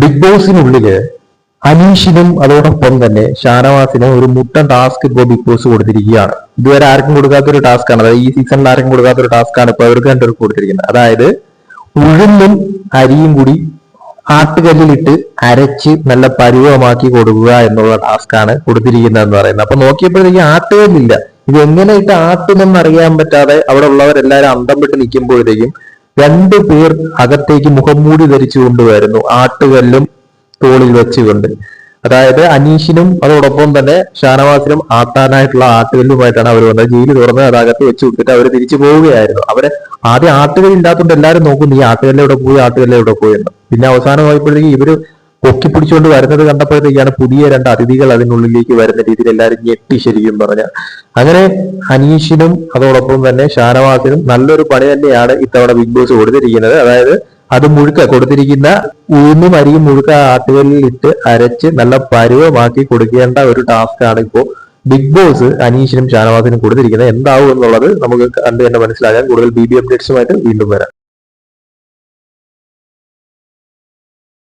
Big ബോസിനുള്ളിൽ അനീഷിനും അതോടൊപ്പം തന്നെ ഷാനവാസിനും ഒരു മുട്ടൻ ടാസ്ക് ഇപ്പോൾ ബിഗ് ബോസ് കൊടുത്തിരിക്കുകയാണ്. ഇതുവരെ ആർക്കും കൊടുക്കാത്ത ഒരു ടാസ്ക് ആണ്. അതായത് ഈ സീസണിൽ ആർക്കും കൊടുക്കാത്ത ഒരു ടാസ്ക് ആണ് ഇപ്പൊ അവർക്ക് രണ്ടുപേർക്ക് കൊടുത്തിരിക്കുന്നത്. അതായത് ഉഴുന്നും അരിയും കൂടി ആട്ടുകല്ലിലിട്ട് അരച്ച് നല്ല പരുവമാക്കി കൊടുക്കുക എന്നുള്ള ടാസ്ക് ആണ് കൊടുത്തിരിക്കുന്നത് എന്ന് പറയുന്നത്. അപ്പൊ നോക്കിയപ്പോഴത്തേക്ക് ആട്ടുകല്ലില്ല. ഇത് എങ്ങനെ ഇട്ട് ആട്ടുമെന്ന് അറിയാൻ പറ്റാതെ അവിടെ ഉള്ളവരെല്ലാരും അന്തം വിട്ട് നിൽക്കുമ്പോഴത്തേക്കും രണ്ടു പേർ അകത്തേക്ക് മുഖംമൂടി ധരിച്ചു കൊണ്ടുവരുന്നു. ആട്ടുകല്ലും തോളിൽ വെച്ചുകൊണ്ട്. അതായത് അനീഷിനും അതോടൊപ്പം തന്നെ ഷാനവാസിനും ആട്ടാനായിട്ടുള്ള ആട്ടുകല്ലുമായിട്ടാണ് അവർ വന്നത്. ജയിലിൽ തുറന്ന് അത് അകത്ത് വെച്ച് കൊടുത്തിട്ട് അവർ തിരിച്ചു പോവുകയായിരുന്നു. അവരെ ആദ്യം ആട്ടുകല്ലില്ലാത്തതുകൊണ്ട് എല്ലാവരും നോക്കും ഈ ആട്ടുകല്ല് എവിടെ പോയി ആട്ടുകല്ല് എവിടെ പോയി എന്ന്. പിന്നെ അവസാനം ആയപ്പോഴത്തേക്ക് ഇവർ പൊക്കി പിടിച്ചുകൊണ്ട് വരുന്നത് കണ്ടപ്പോഴത്തേക്കാണ് പുതിയ രണ്ട് അതിഥികൾ അതിനുള്ളിലേക്ക് വരുന്ന രീതിയിൽ എല്ലാവരും ഞെട്ടി ശരിക്കും പറഞ്ഞ. അങ്ങനെ അനീഷിനും അതോടൊപ്പം തന്നെ ഷാനവാസിനും നല്ലൊരു പണി തന്നെയാണ് ഇത്തവണ ബിഗ് ബോസ് കൊടുത്തിരിക്കുന്നത്. അതായത് അത് മുഴുക്ക കൊടുത്തിരിക്കുന്ന ഉഴുന്നും അരിയും മുഴുക്ക ആട്ടുകളിൽ ഇട്ട് അരച്ച് നല്ല പരുവമാക്കി കൊടുക്കേണ്ട ഒരു ടാസ്ക് ആണ് ഇപ്പോ ബിഗ് ബോസ് അനീഷിനും ഷാനവാസിനും കൊടുത്തിരിക്കുന്നത്. എന്താവും എന്നുള്ളത് നമുക്ക് കണ്ടു തന്നെ മനസ്സിലാകാൻ കൂടുതൽ ബി ബി അപ്ഡേറ്റ്സുമായിട്ട് വീണ്ടും വരാം.